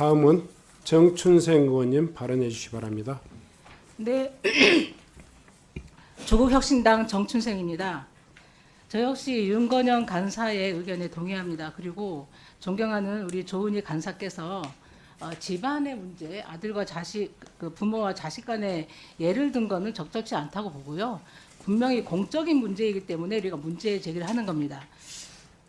다음은 정춘생 의원님 발언해 주시기 바랍니다. 네. 조국혁신당 정춘생입니다. 저 역시 윤건영 간사의 의견에 동의합니다. 그리고 존경하는 우리 조은희 간사께서 어, 집안의 문제, 아들과 자식, 그 부모와 자식 간의 예를 든 거는 적절치 않다고 보고요. 분명히 공적인 문제이기 때문에 우리가 문제 제기를 하는 겁니다.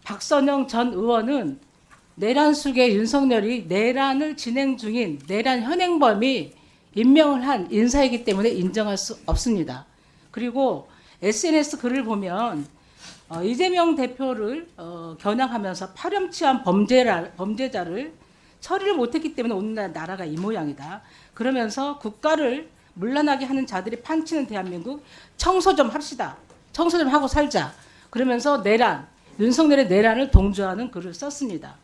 박선영 전 의원은 내란 속에 윤석열이 내란을 진행 중인 내란 현행범이 임명을 한 인사이기 때문에 인정할 수 없습니다. 그리고 SNS 글을 보면 어, 이재명 대표를 어, 겨냥하면서 파렴치한 범죄라, 범죄자를 처리를 못했기 때문에 오늘날 나라가 이 모양이다. 그러면서 국가를 물러나게 하는 자들이 판치는 대한민국 청소 좀 합시다. 청소 좀 하고 살자. 그러면서 내란, 윤석열의 내란을 동조하는 글을 썼습니다.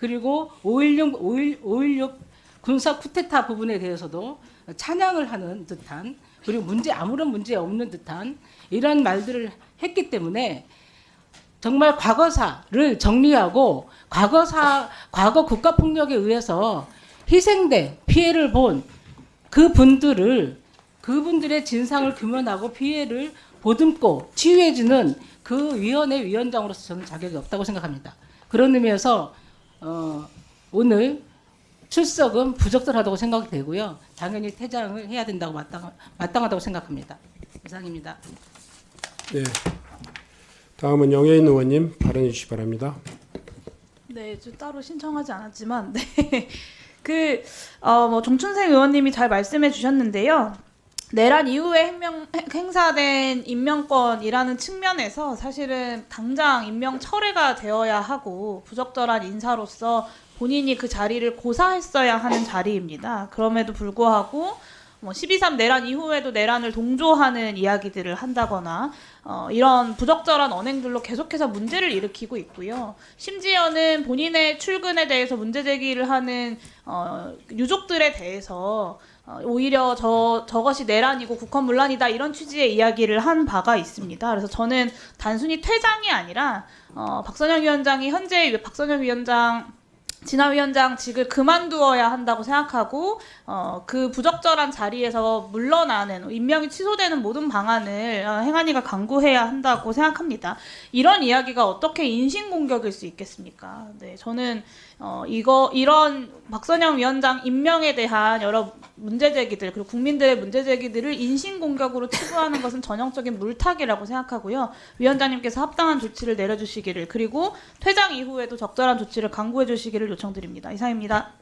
그리고 5.16, 5.16, 5.16 군사 쿠데타 부분에 대해서도 찬양을 하는 듯한 그리고 문제 아무런 문제 없는 듯한 이런 말들을 했기 때문에 정말 과거사를 정리하고 과거사 과거 국가 폭력에 의해서 희생된 피해를 본 그 분들을 그분들의 진상을 규명하고 피해를 보듬고 치유해주는 그 위원회 위원장으로서 저는 자격이 없다고 생각합니다. 그런 의미에서 어, 오늘 출석은 부적절하다고 생각이 되고요. 당연히 퇴장을 해야 된다고 마땅, 마땅하다고 생각합니다. 이상입니다. 네. 다음은 영예인 의원님 발언해 주시기 바랍니다. 네, 저 따로 신청하지 않았지만, 네. 그, 어, 뭐, 정춘생 의원님이 잘 말씀해 주셨는데요. 내란 이후에 행명, 행사된 임명권이라는 측면에서 사실은 당장 임명 철회가 되어야 하고 부적절한 인사로서 본인이 그 자리를 고사했어야 하는 자리입니다. 그럼에도 불구하고 뭐 12.3 내란 이후에도 내란을 동조하는 이야기들을 한다거나 어, 이런 부적절한 언행들로 계속해서 문제를 일으키고 있고요. 심지어는 본인의 출근에 대해서 문제 제기를 하는 어, 유족들에 대해서 어, 오히려 저 저것이 내란이고 국헌문란이다 이런 취지의 이야기를 한 바가 있습니다. 그래서 저는 단순히 퇴장이 아니라 어, 박선영 위원장이 현재 박선영 위원장 진화위원장 직을 그만두어야 한다고 생각하고 어, 그 부적절한 자리에서 물러나는 임명이 취소되는 모든 방안을 어, 행안위가 강구해야 한다고 생각합니다. 이런 이야기가 어떻게 인신 공격일 수 있겠습니까? 네, 저는 어, 이거 이런 박선영 위원장 임명에 대한 여러 문제 제기들 그리고 국민들의 문제 제기들을 인신 공격으로 치부하는 것은 전형적인 물타기라고 생각하고요. 위원장님께서 합당한 조치를 내려주시기를 그리고 퇴장 이후에도 적절한 조치를 강구해 주시기를 요청드립니다. 이상입니다.